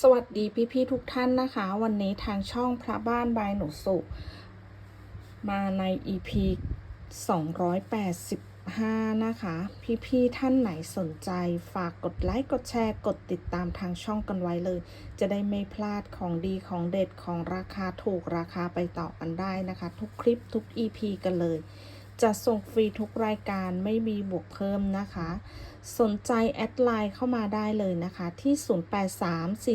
สวัสดีพี่ ๆ ทุกท่านนะคะ วันนี้ทางช่องพระบ้านบายหนูสุ มาใน EP 285 นะคะ พี่ ๆ ท่านไหนสนใจฝากกดไลค์กดแชร์กดติดตามทางช่องกันไว้เลย จะได้ไม่พลาดของดีของเด็ดของราคาถูกราคาไปต่อกันได้นะคะ ทุกคลิปทุก EP กันเลย จะส่งฟรีทุกรายการไม่มีบวกเพิ่มนะคะ สนใจแอดไลน์เข้ามาได้เลยนะคะที่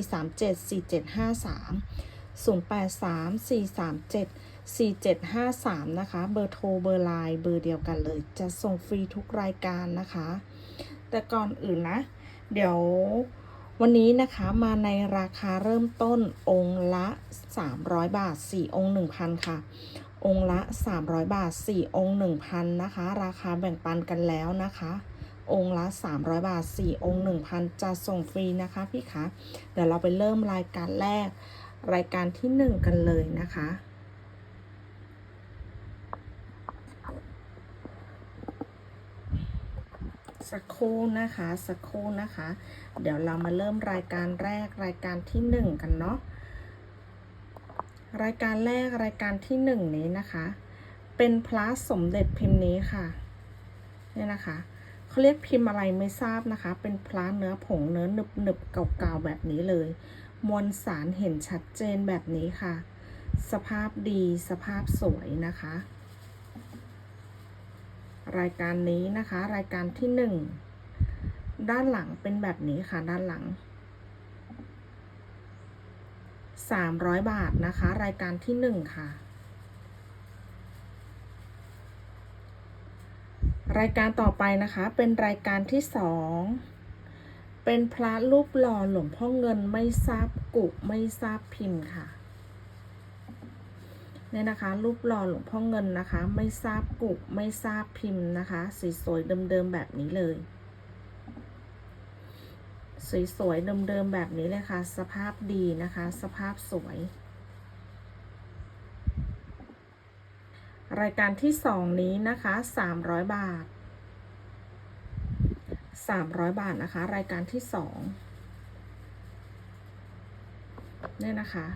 0834374753 0834374753 นะคะ เบอร์โทรเบอร์ไลน์เบอร์เดียวกันเลย จะส่งฟรีทุกรายการนะคะ แต่ก่อนอื่นนะ เดี๋ยววันนี้นะคะมาในราคาเริ่มต้นองค์ละ 300 บาท 4 องค์ 1,000 ค่ะ องค์ละ 300 บาท 4 องค์ 1,000 นะคะ ราคาแบ่งปันกันแล้วนะคะ องค์ละ 300 บาท 4 องค์ 1,000 จะส่งฟรีนะคะพี่คะ เดี๋ยวเราไปเริ่มรายการแรก รายการที่ 1 กันเลยนะคะสักครู่นะคะสักครู่นะคะ เดี๋ยวเรามาเริ่มรายการแรกรายการที่ 1 กันเนาะรายการแรกรายการที่ 1 นี้นะคะ เป็นพระสมเด็จพิมพ์นี้ค่ะเนี่ยนะคะ เขาเรียกพิมพ์อะไรไม่ทราบนะคะ เป็นพระเนื้อผงเนื้อหนึบหนึบเก่าๆแบบนี้เลย มวลสารเห็นชัดเจนแบบนี้ค่ะ สภาพดีสภาพสวยนะคะ รายการนี้นะคะ รายการที่หนึ่งด้านหลังเป็นแบบนี้ค่ะ ด้านหลัง 300 บาทนะคะ รายการที่หนึ่งค่ะ รายการต่อไปนะคะเป็นรายการที่สองเป็นพระรูปหล่อหลวงพ่อเงินไม่ทราบกุไม่ทราบพิมพ์ค่ะเนี่ยนะคะรูปหล่อหลวงพ่อเงินนะคะ ไม่ทราบกุไม่ทราบพิมพ์นะคะสวยๆเดิมๆแบบนี้เลย สวยๆเดิมๆแบบนี้เลยค่ะ สภาพดีนะคะ สภาพสวย รายการที่สองนี้นะคะสามร้อยบาทสามร้อยบาทนะคะ รายการที่สองเนี่ยนะคะ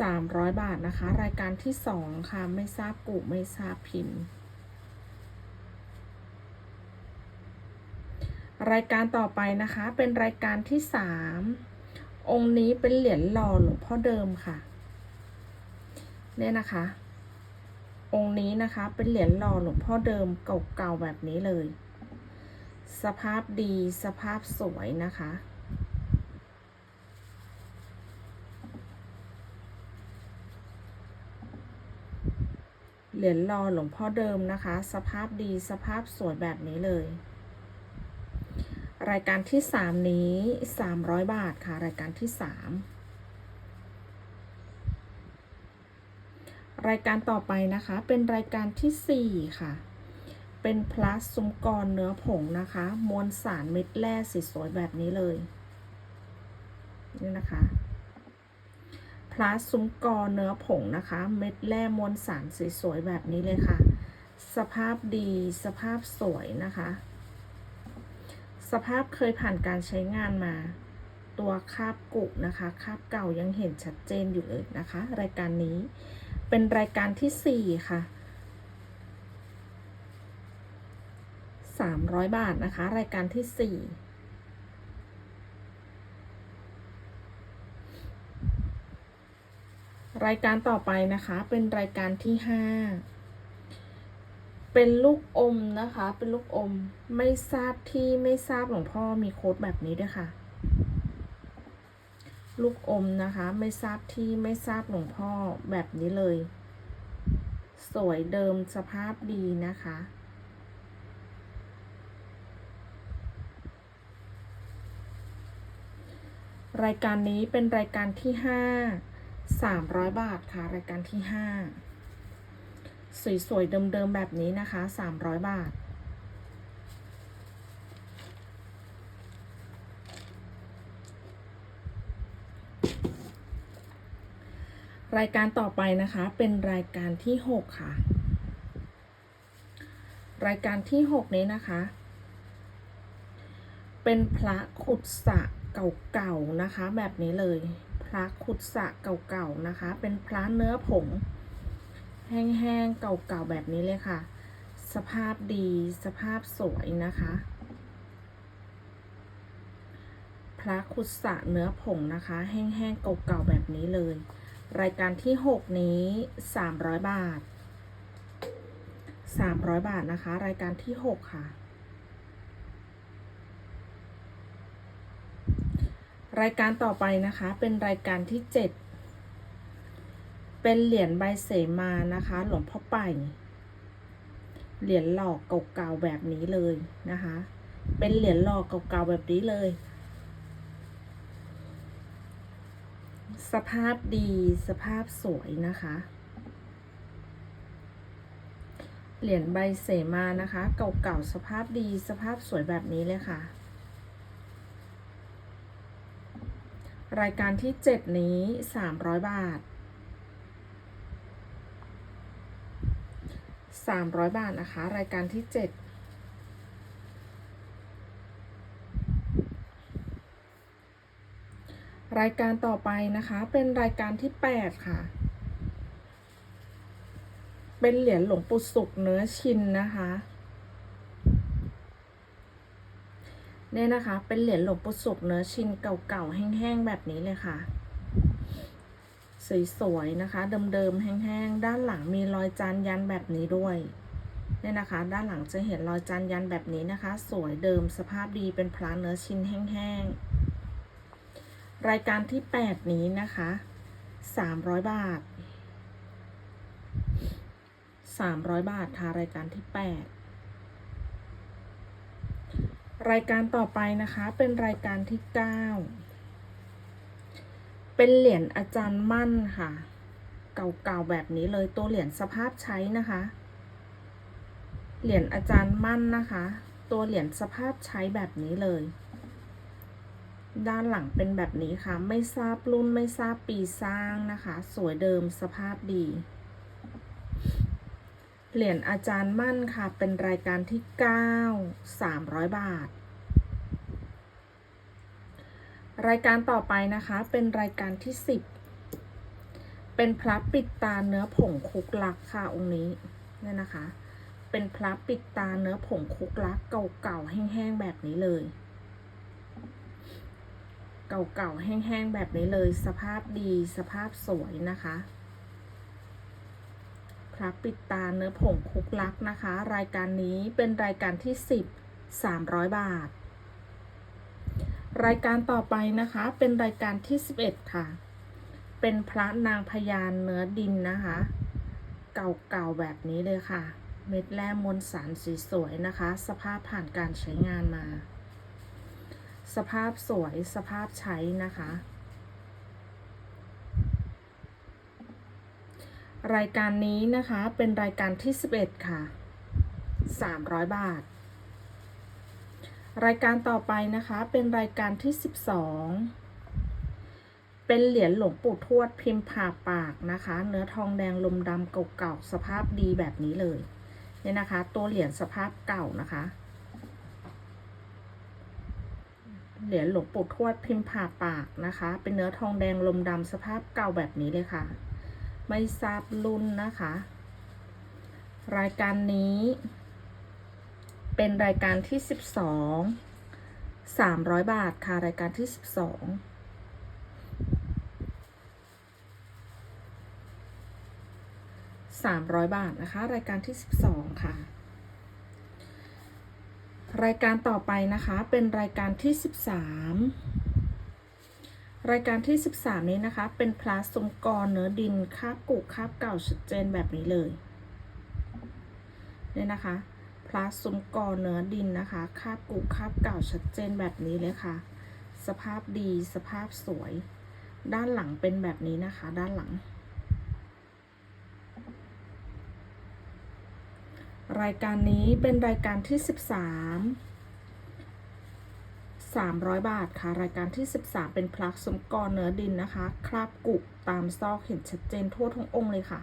สามร้อยบาทนะคะ รายการที่สองค่ะ ไม่ทราบกลุ่มไม่ทราบพิมพ์รายการต่อไปนะคะเป็นรายการที่สาม องค์นี้เป็นเหรียญหล่อหลวงพ่อเดิมค่ะ เนี่ยนะคะ องค์นี้นะคะเป็นเหรียญหล่อหลวงพ่อเดิมเก่าๆแบบนี้เลย สภาพดีสภาพสวยนะคะ เหรียญหล่อหลวงพ่อเดิมนะคะ สภาพดีสภาพสวยแบบนี้เลย รายการที่สามนี้ 300 บาทค่ะ รายการที่สามรายการต่อไปนะคะ เป็นรายการที่สี่ค่ะ เป็นพลาสซุ้มกรเนื้อผงนะคะ มวลสารเม็ดแร่สีสวยแบบนี้เลย นี่นะคะพลาสซุ้มกรเนื้อผงนะคะ เม็ดแร่มวลสารสีสวยแบบนี้เลยค่ะ สภาพดีสภาพสวยนะคะ สภาพเคยผ่านการใช้งานมา ตัวคาบกุนะคะ คาบเก่ายังเห็นชัดเจนอยู่เลยนะคะ รายการนี้เป็นรายการที่สี่ค่ะสามร้อยบาทนะคะ รายการที่สี่รายการต่อไปนะคะ เป็นรายการที่ห้า เป็นลูกอมนะคะ เป็นลูกอม ไม่ทราบที่ไม่ทราบหลวงพ่อมีโค้ดแบบนี้ด้วยค่ะ ลูกอมนะคะ ไม่ทราบที่ไม่ทราบหลวงพ่อแบบนี้เลย สวยเดิมสภาพดีนะคะรายการนี้เป็นรายการที่ห้าสามร้อยบาทค่ะ รายการที่ห้า สวยๆเดิมๆแบบนี้นะคะ 300 บาท รายการต่อไปนะคะเป็นรายการที่ 6 ค่ะ รายการที่ 6 นี้นะคะ เป็นพระขุดสะเก่าๆนะคะ แบบนี้เลย พระขุดสะเก่าๆนะคะ เป็นพระเนื้อผง แห้งๆ เก่าๆ แบบนี้เลยค่ะ สภาพดีสภาพสวยนะคะ พระขุดสะเนื้อผงนะคะ แห้งๆ เก่าๆ แบบนี้เลย รายการที่ 6 นี้ 300 บาท 300 บาทนะคะ รายการที่ 6 ค่ะรายการต่อไปนะคะเป็นรายการที่ 7 เป็นเหรียญใบเสมานะคะ หลวงพ่อไป่เหรียญหลอกเก่าๆแบบนี้เลยนะคะ เป็นเหรียญหลอกเก่าๆแบบนี้เลย สภาพดีสภาพสวยนะคะ เหรียญใบเสมานะคะ เก่าๆสภาพดีสภาพสวยแบบนี้เลยค่ะรายการที่ 7 นี้ 300 บาท 300 บาทนะคะ รายการที่ 7 รายการต่อไปนะคะ เป็นรายการที่ 8 ค่ะ เป็นเหรียญหลวงปู่สุกเนื้อชินนะคะเนี่ยนะคะ เป็นเหรียญหลวงปู่สุกเนื้อชินเก่าๆแห้งๆแบบนี้เลยค่ะ สวยๆนะคะ เดิมๆแห้งๆ ด้านหลังมีรอยจานยันแบบนี้ด้วยเนี่ยนะคะ ด้านหลังจะเห็นรอยจานยันแบบนี้นะคะ สวยเดิมสภาพดีเป็นพระเนื้อชิ้นแห้งๆ รายการที่ 8 นี้นะคะ 300 บาท 300 บาทค่ะรายการที่ 8 รายการต่อไปนะคะเป็นรายการที่ 9 เป็นเหรียญอาจารย์มั่นค่ะ เก่าๆแบบนี้เลยตัวเหรียญสภาพใช้นะคะ เหรียญอาจารย์มั่นนะคะ ตัวเหรียญสภาพใช้แบบนี้เลย ด้านหลังเป็นแบบนี้ค่ะ ไม่ทราบรุ่นไม่ทราบปีสร้างนะคะ สวยเดิมสภาพดีเหรียญอาจารย์มั่นค่ะ เป็นรายการที่ 9 300 บาท รายการต่อไปนะคะเป็นรายการที่ 10 เป็นพระปิดตาเนื้อผงคุกลักค่ะองค์นี้เนี่ยนะคะ เป็นพระปิดตาเนื้อผงคุกลักเก่าๆแห้งๆแบบนี้เลย เก่าๆแห้งๆแบบนี้เลย สภาพดีสภาพสวยนะคะ พระปิดตาเนื้อผงคุกลักนะคะ รายการนี้เป็นรายการที่ 10 300 บาท รายการต่อไปนะคะเป็นรายการที่ 11 ค่ะ เป็นพระนางพญานเนื้อดินนะคะ เก่าๆแบบนี้เลยค่ะ เม็ดแร่มวลสารสีสวยนะคะ สภาพผ่านการใช้งานมา สภาพสวยสภาพใช้นะคะ รายการนี้นะคะเป็นรายการที่ 11 ค่ะ 300 บาท รายการต่อไปนะคะเป็นรายการที่ 12 เป็นเหรียญหลวงปู่ทวดพิมพ์ผ่าปากนะคะ เนื้อทองแดงลมดำเก่าๆสภาพดีแบบนี้เลยเนี่ยนะคะ ตัวเหรียญสภาพเก่านะคะ เหรียญหลวงปู่ทวดพิมพ์ผ่าปากนะคะ เป็นเนื้อทองแดงลมดำสภาพเก่าแบบนี้เลยค่ะ ไม่ทราบรุ่นนะคะ รายการนี้ เป็นรายการที่ 12 300 บาทค่ะ รายการที่ 12 300บาทนะคะ รายการที่12ค่ะ รายการต่อไปนะคะเป็นรายการที่13รายการที่13นี้นะคะ เป็นพลาสมกรเนื้อดินคาบกุคาบเก่าชัดเจนแบบนี้เลยเนี่ยนะคะ พลาสมกรเนื้อดินนะคะคาบกุคาบเก่าชัดเจนแบบนี้เลยค่ะ สภาพดีสภาพสวย ด้านหลังเป็นแบบนี้นะคะ ด้านหลัง รายการนี้เป็นรายการที่ 13 300 บาทค่ะ รายการที่ 13 เป็นพลักสมกรเนื้อดินนะคะ คราบกุตามซอกเห็นชัดเจนทั่วทั้งองค์เลยค่ะ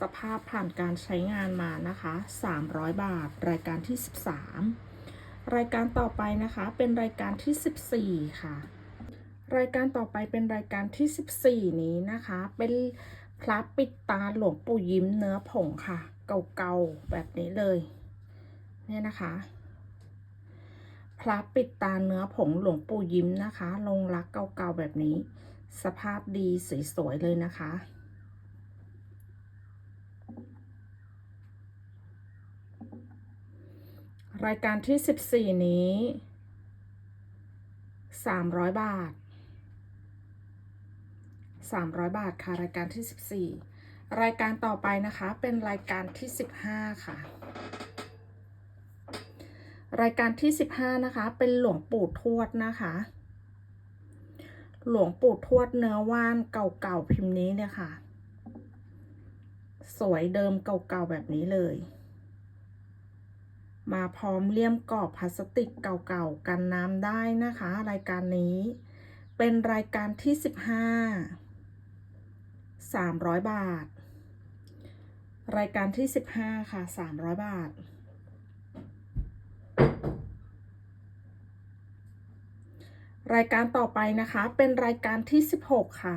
สภาพผ่านการใช้งานมานะคะ 300 บาท รายการที่ 13 รายการต่อไปนะคะ เป็นรายการที่ 14 ค่ะ รายการต่อไปเป็นรายการที่ 14 นี้นะคะ เป็นพระปิดตาหลวงปู่ยิ้มเนื้อผงค่ะ เก่าๆ แบบนี้เลย เนี่ยนะคะ พระปิดตาเนื้อผงหลวงปู่ยิ้มนะคะ ลงรักเก่าๆ แบบนี้ สภาพดีสวยๆ เลยนะคะ รายการที่ 14 นี้ 300 บาท 300 บาทค่ะ รายการที่ 14 รายการต่อไปนะคะเป็นรายการที่ 15 ค่ะ รายการที่ 15 นะคะ เป็นหลวงปู่ทวดนะคะ หลวงปู่ทวดเนื้อว่านเก่าๆพิมพ์นี้เนี่ยค่ะ สวยเดิมเก่าๆแบบนี้เลย มาพร้อมเลี่ยมกรอบพลาสติกเก่าๆ กันน้ำได้นะคะ รายการนี้ เป็นรายการที่ 15 300 บาท รายการที่ 15 ค่ะ 300 บาท รายการต่อไปนะคะ เป็นรายการที่ 16 ค่ะ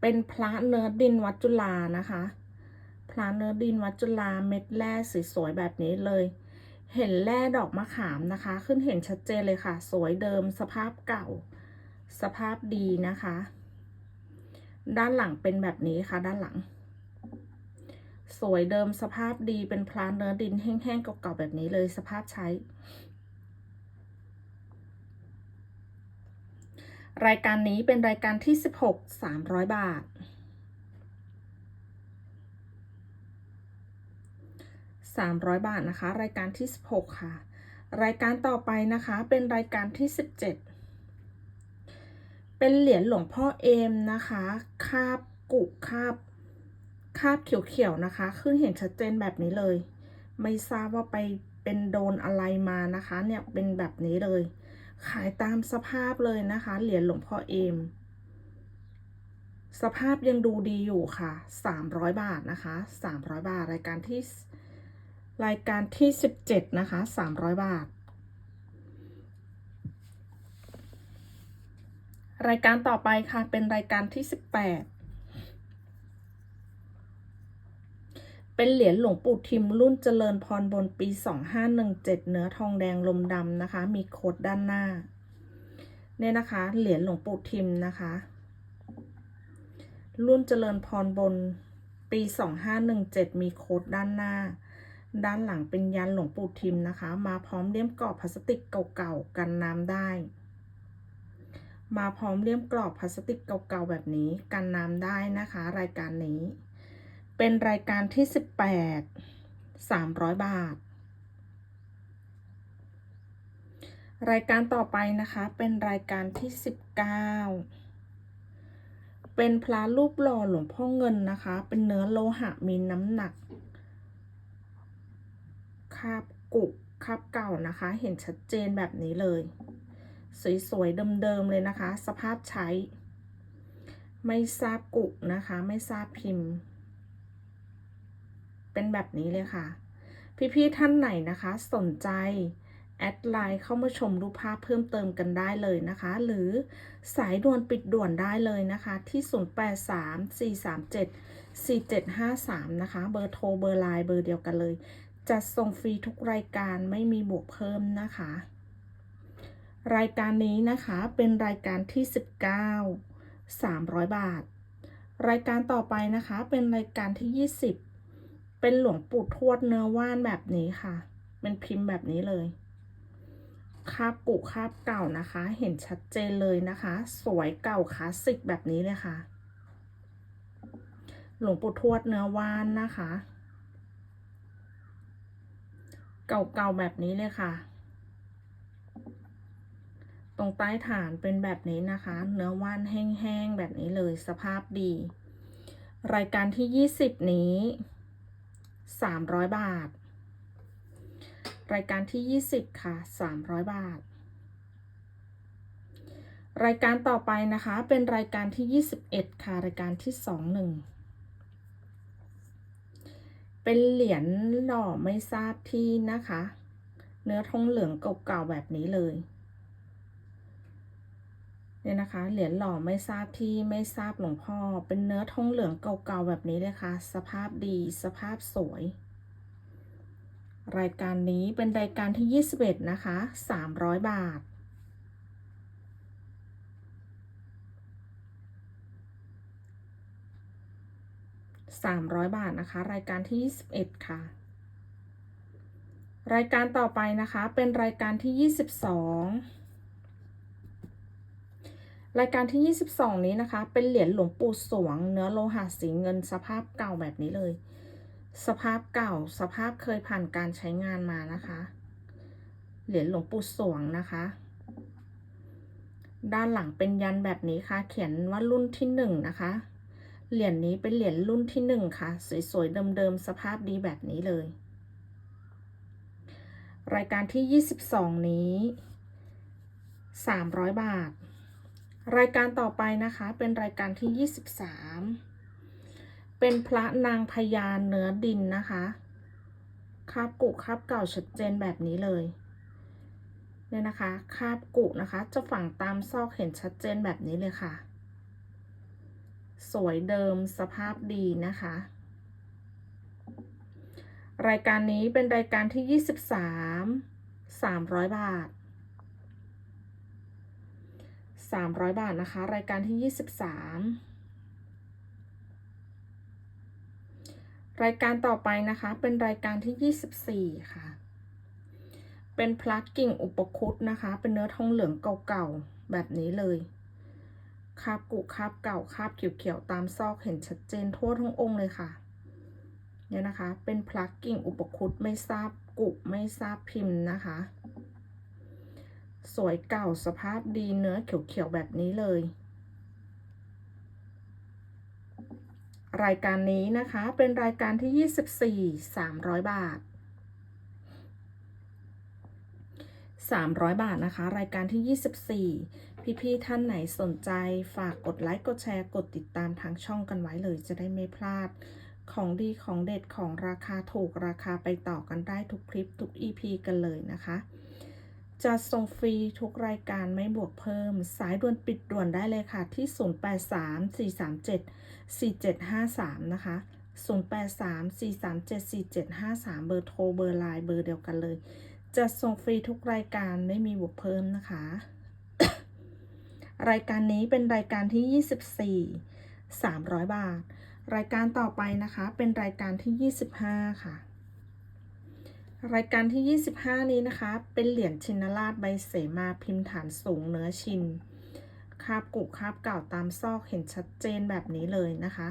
เป็นพระเนื้อดินวัดจุฬานะคะ พระเนื้อดินวัดจุฬาเม็ดแร่สวยๆแบบนี้เลย เห็นแร่ดอกมะขามนะคะ ขึ้นเห็นชัดเจนเลยค่ะ สวยเดิมสภาพเก่า สภาพดีนะคะ ด้านหลังเป็นแบบนี้ค่ะ ด้านหลัง สวยเดิมสภาพดีเป็นพลาเนื้อดินแห้งๆเก่าๆแบบนี้เลยสภาพใช้รายการนี้เป็นรายการที่ 16 300 บาท 300 บาทนะคะ รายการที่ 16 ค่ะ รายการต่อไปนะคะเป็นรายการที่ 17 เป็นเหรียญหลวงพ่อเอมนะคะคาบกุคาบคาบเขียวๆนะคะ ขึ้นเห็นชัดเจนแบบนี้เลย ไม่ทราบว่าไปเป็นโดนอะไรมานะคะเนี่ยเป็นแบบนี้เลย ขายตามสภาพเลยนะคะ เหรียญหลวงพ่อเอม สภาพยังดูดีอยู่ค่ะ 300 บาทนะคะ 300 บาทรายการที่ รายการที่ 17 นะคะ 300 บาท รายการต่อไปค่ะ เป็นรายการที่ 18 เป็นเหรียญหลวงปู่ทิมรุ่นเจริญพรบนปี 2517 เนื้อทองแดงลมดำนะคะ มีโคดด้านหน้า เนี่ยนะคะ เหรียญหลวงปู่ทิมนะคะ รุ่นเจริญพรบนปี 2517 มีโคดด้านหน้า ด้านหลังเป็นยันหลวงปู่ทิมนะคะ มาพร้อมเลี่ยมกรอบพลาสติกเก่าๆกันน้ำได้ มาพร้อมเลี่ยมกรอบพลาสติกเก่าๆแบบนี้กันน้ำได้นะคะ รายการนี้ เป็นรายการที่ 18 300 บาท รายการต่อไปนะคะเป็นรายการที่ 19เป็นพระรูปหล่อหลวงพ่อเงินนะคะ เป็นเนื้อโลหะมีน้ำหนัก คาบกุคาบเก่านะคะ เห็นชัดเจนแบบนี้เลย สวยๆเดิมๆเลยนะคะ สภาพใช้ ไม่ทราบกุกนะคะ ไม่ทราบพิมพ์ เป็นแบบนี้เลยค่ะ พี่ๆท่านไหนนะคะ สนใจแอดไลน์เข้ามาชมรูปภาพเพิ่มเติมกันได้เลยนะคะ หรือสายด่วนปิดด่วนได้เลยนะคะ ที่ 0834374753 นะคะ เบอร์โทรเบอร์ไลน์เบอร์เดียวกันเลย จัดส่งฟรีทุกรายการไม่มีบวกเพิ่มนะคะ รายการนี้นะคะเป็นรายการที่ 19 300 บาท รายการต่อไปนะคะเป็นรายการที่ 20 เป็นหลวงปู่ทวดเนื้อว่านแบบนี้ค่ะ เป็นพิมพ์แบบนี้เลยคาบกุคาบเก่านะคะ เห็นชัดเจนเลยนะคะ สวยเก่าคลาสสิกแบบนี้เลยค่ะ หลวงปู่ทวดเนื้อว่านนะคะ เก่าๆแบบนี้เลยค่ะ ตรงใต้ฐานเป็นแบบนี้นะคะ เนื้อว่านแห้งๆแบบนี้เลยสภาพดี รายการที่ 20 นี้ 300 บาท รายการที่ 20 ค่ะ 300 บาท รายการต่อไปนะคะเป็นรายการที่ 21 ค่ะ รายการที่ 21 เป็นเหรียญหล่อไม่ทราบที่นะคะ เนื้อทองเหลืองเก่าๆแบบนี้เลยเนี่ยนะคะ เหรียญหล่อไม่ทราบที่ไม่ทราบหลวงพ่อ เป็นเนื้อทองเหลืองเก่าๆแบบนี้เลยค่ะ สภาพดีสภาพสวย รายการนี้เป็นรายการที่ 21 นะคะ 300 บาท 300 บาทนะคะ รายการที่ 21 ค่ะ รายการต่อไปนะคะเป็นรายการที่ 22 รายการที่ 22 นี้นะคะ เป็นเหรียญหลวงปู่สวง เนื้อโลหะสีเงินสภาพเก่าแบบนี้เลย สภาพเก่าสภาพเคยผ่านการใช้งานมานะคะ เหรียญหลวงปู่สวงนะคะด้านหลังเป็นยันแบบนี้ค่ะ เขียนว่ารุ่นที่หนึ่งนะคะ เหรียญนี้เป็นเหรียญรุ่นที่หนึ่งค่ะ สวยๆ เดิมๆ สภาพดีแบบนี้เลย รายการที่ 22 นี้ 300 บาท รายการต่อไปนะคะ เป็นรายการที่ 23 เป็นพระนางพญาเนื้อดินนะคะคาบกุคาบเก่าชัดเจนแบบนี้เลย เนี่ยนะคะคาบกุนะคะ จะฝังตามซอกเห็นชัดเจนแบบนี้เลยค่ะ สวยเดิมสภาพดีนะคะ รายการนี้เป็นรายการที่ 23 300 บาท 300 บาทนะคะ รายการที่ 23 รายการต่อไปนะคะ เป็นรายการที่ 24 ค่ะ เป็นพลักกิ่งอุปคุตนะคะ เป็นเนื้อทองเหลืองเก่าๆ แบบนี้เลย คาบกุคาบเก่าคาบเขียวๆตามซอกเห็นชัดเจนทั่วทั้งองค์เลยค่ะ เนี่ยนะคะ เป็นพลักกิ่งอุปคุตไม่ทราบกุไม่ทราบพิมพ์นะคะ สวยเก่าสภาพดีเนื้อเขียวๆแบบนี้เลย รายการนี้นะคะเป็นรายการที่ 24 300 บาท300 บาทนะคะ รายการที่ 24 พี่ๆท่านไหนสนใจฝากกดไลค์กดแชร์กดติดตามทางช่องกันไว้เลยจะได้ไม่พลาด ของดีของเด็ดของราคาถูกราคาไปต่อกันได้ทุกคลิปทุก EP กันเลยนะคะจะส่งฟรีทุกรายการไม่บวกเพิ่ม สายด่วนปิดด่วนได้เลยค่ะ ที่ 0834374753 นะคะ 0834374753 เบอร์โทรเบอร์ไลน์เบอร์เดียวกันเลย จะส่งฟรีทุกรายการไม่มีบวกเพิ่มนะคะ รายการนี้เป็นรายการที่ 24 300 บาท รายการต่อไปนะคะเป็นรายการที่ 25 ค่ะ รายการที่ 25 นี้นะคะ เป็นเหรียญชินราชใบเสมาพิมพ์ฐานสูงเนื้อชิน คาบกุคาบเก่าตามซอกเห็นชัดเจนแบบนี้เลยนะคะ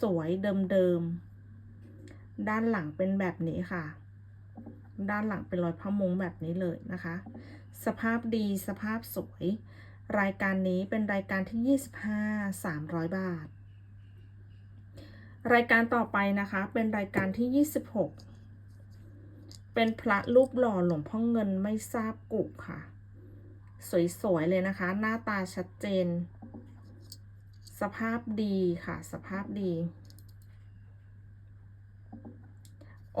สวยๆ เดิมๆ ด้านหลังเป็นแบบนี้ค่ะด้านหลังเป็นรอยพะมุงแบบนี้เลยนะคะ สภาพดีสภาพสวย รายการนี้เป็นรายการที่ 25 300 บาท รายการต่อไปนะคะเป็นรายการที่ 26 เป็นพระรูปหล่อหลวงพ่อเงินไม่ทราบกุกค่ะ สวยๆเลยนะคะ หน้าตาชัดเจน สภาพดีค่ะ สภาพดี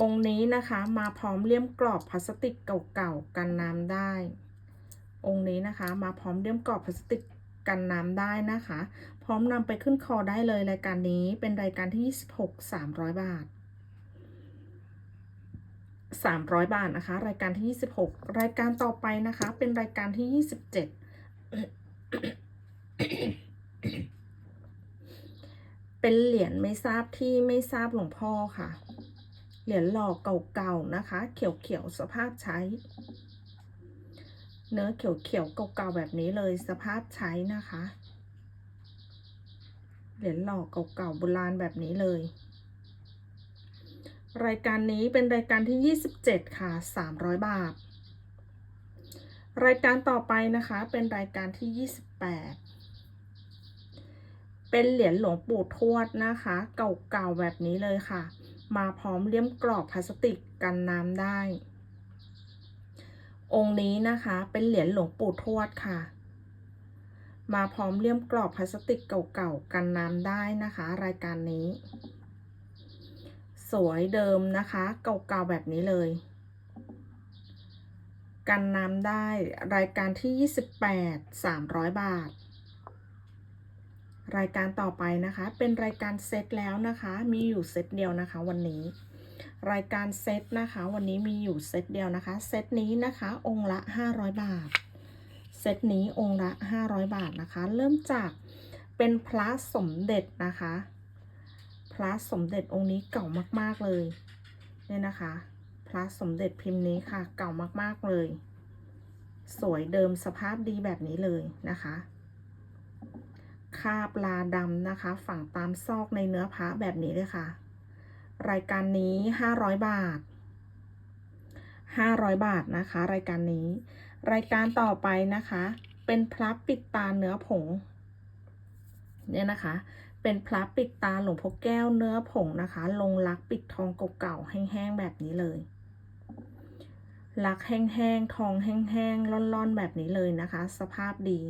องค์นี้นะคะมาพร้อมเลี่ยมกรอบพลาสติกเก่าๆกันน้ำได้ องค์นี้นะคะ มาพร้อมเลี่ยมกรอบพลาสติกกันน้ำได้นะคะ พร้อมนำไปขึ้นคอได้เลยรายการนี้เป็นรายการที่ 26 300 บาท 300 บาทนะคะ รายการที่ 26 รายการต่อไปนะคะ เป็นรายการที่ 27เป็นเหรียญไม่ทราบที่ไม่ทราบหลวงพ่อค่ะ เหรียญหล่อเก่าๆนะคะ เขียวๆสภาพใช้ เนื้อเขียวๆเก่าๆแบบนี้เลยสภาพใช้นะคะ เหรียญหล่อเก่าๆโบราณแบบนี้เลย รายการนี้เป็นรายการที่ 27 ค่ะ 300 บาท รายการต่อไปนะคะเป็นรายการที่ 28 เป็นเหรียญหลวงปู่ทวดนะคะ เก่าๆแบบนี้เลยค่ะ มาพร้อมเลี่ยมกรอบพลาสติกกันน้ำได้ องค์นี้นะคะ เป็นเหรียญหลวงปู่ทวดค่ะ มาพร้อมเลี่ยมกรอบพลาสติกเก่าๆ กันน้ำได้นะคะ รายการนี้ สวยเดิมนะคะ เก่าๆแบบนี้เลย กันน้ำได้รายการที่ 28 300 บาท รายการต่อไปนะคะ เป็นรายการเซตแล้วนะคะ มีอยู่เซตเดียวนะคะวันนี้ รายการเซตนะคะ วันนี้มีอยู่เซตเดียวนะคะ เซตนี้นะคะ องค์ละ 500 บาท เซตนี้องค์ละ 500 บาทนะคะ เริ่มจากเป็นพระสมเด็จนะคะ พระสมเด็จองค์นี้เก่ามากๆเลย เนี่ยนะคะ พระสมเด็จพิมพ์นี้ค่ะ เก่ามากๆเลย สวยเดิมสภาพดีแบบนี้เลยนะคะคาบลาดำนะคะ ฝังตามซอกในเนื้อพระแบบนี้เลยค่ะ รายการนี้ 500 บาท 500 บาทนะคะ รายการนี้ รายการต่อไปนะคะ เป็นพระปิดตาเนื้อผง เนี่ยนะคะ เป็นพระปิดตาหลวงพ่อแก้วเนื้อผงนะคะ ลงลักปิดทองเก่าๆแห้งๆแบบนี้เลยลักแห้งๆ ทองแห้งๆร่อนๆ แบบนี้เลยนะคะ สภาพดี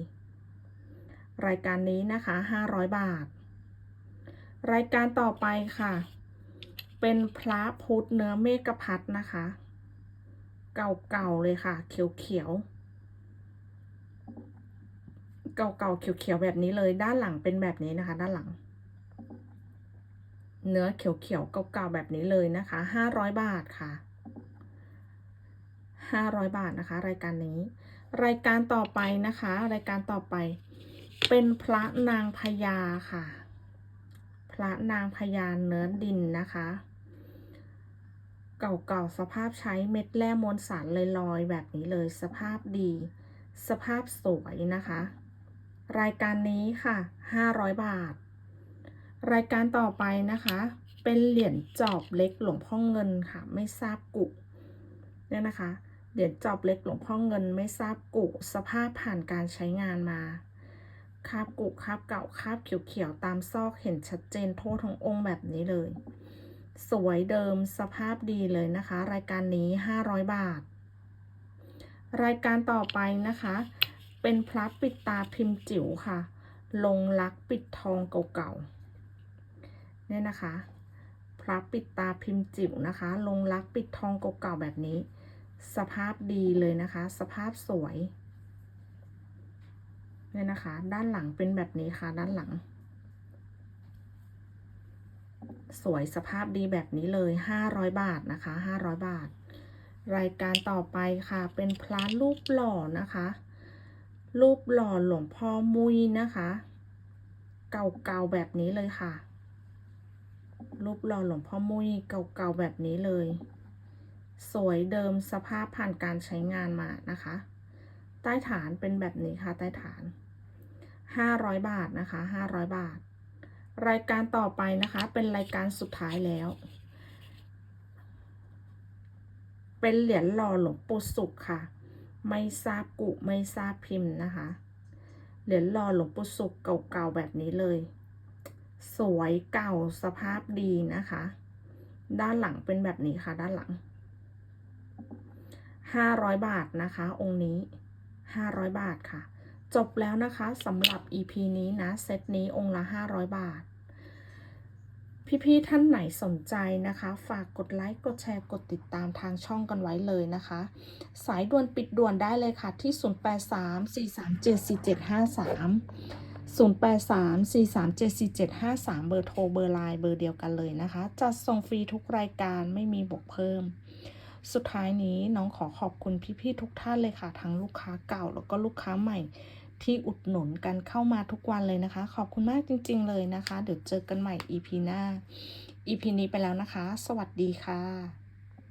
รายการนี้นะคะ 500 บาท รายการต่อไปค่ะ เป็นพระพุทธเนื้อเมกพัดนะคะ เก่าๆเลยค่ะ เขียวๆ เก่าๆเขียวๆแบบนี้เลย ด้านหลังเป็นแบบนี้นะคะ ด้านหลัง เนื้อเขียวๆเก่าๆแบบนี้เลยนะคะ500บาทค่ะ500บาทนะคะ รายการนี้ รายการต่อไปนะคะ รายการต่อไป เป็นพระนางพญาค่ะ พระนางพญาเนื้อดินนะคะ เก่าๆ สภาพใช้เม็ดแร่มวลสารลอยๆ แบบนี้เลยสภาพดี สภาพสวยนะคะ รายการนี้ค่ะ 500 บาท รายการต่อไปนะคะ เป็นเหรียญจอบเล็กหลวงพ่อเงินค่ะ ไม่ทราบกุเนี่ยนะคะ เหรียญจอบเล็กหลวงพ่อเงินไม่ทราบกุสภาพผ่านการใช้งานมาคาบกุคาบเก่าคาบเขียวๆตามซอกเห็นชัดเจนโทั่วทั้งองค์แบบนี้เลย สวยเดิมสภาพดีเลยนะคะ รายการนี้ 500 บาท รายการต่อไปนะคะ เป็นพระปิดตาพิมพ์จิ๋วค่ะ ลงลักปิดทองเก่าๆเนี่ยนะคะพระปิดตาพิมพ์จิ๋วนะคะ ลงลักปิดทองเก่าๆแบบนี้ สภาพดีเลยนะคะ สภาพสวยเนี่ยนะคะ ด้านหลังเป็นแบบนี้ค่ะ ด้านหลัง สวยสภาพดีแบบนี้เลย 500 บาทนะคะ 500 บาท รายการต่อไปค่ะ เป็นพระรูปหล่อนะคะ รูปหล่อหลวงพ่อมุยนะคะ เก่าๆแบบนี้เลยค่ะ รูปหล่อหลวงพ่อมุยเก่าๆแบบนี้เลย สวยเดิมสภาพผ่านการใช้งานมานะคะ ใต้ฐานเป็นแบบนี้ค่ะ ใต้ฐาน 500 บาทนะคะ 500 บาท รายการต่อไปนะคะ เป็นรายการสุดท้ายแล้ว เป็นเหรียญหล่อหลวงปู่สุขค่ะ ไม่ทราบกุไม่ทราบพิมพ์นะคะ เหรียญหล่อหลวงปู่สุขเก่าๆแบบนี้เลย สวยเก่าสภาพดีนะคะ ด้านหลังเป็นแบบนี้ค่ะ ด้านหลัง500บาทนะคะ องค์นี้500บาทค่ะจบแล้วนะคะสำหรับ EP นี้นะ เซตนี้องค์ละ 500 บาท พี่ๆท่านไหนสนใจนะคะ ฝากกดไลค์ กดแชร์ กดติดตามทางช่องกันไว้เลยนะคะ สายด่วนปิดด่วนได้เลยค่ะที่ 0834375453 0834374753 เบอร์โทรเบอร์ไลน์เบอร์เดียวกันเลยนะคะ จัดส่งฟรีทุกรายการไม่มีบวกเพิ่ม สุดท้ายนี้น้องขอขอบคุณพี่ๆทุกท่านเลยค่ะ ทั้งลูกค้าเก่าแล้วก็ลูกค้าใหม่ ที่อุดหนุนกันเข้ามาทุกวันเลยนะคะ ขอบคุณมากจริง ๆ เลยนะคะ เดี๋ยวเจอกันใหม่ EP หน้า EP นี้ไปแล้วนะคะ สวัสดีค่ะ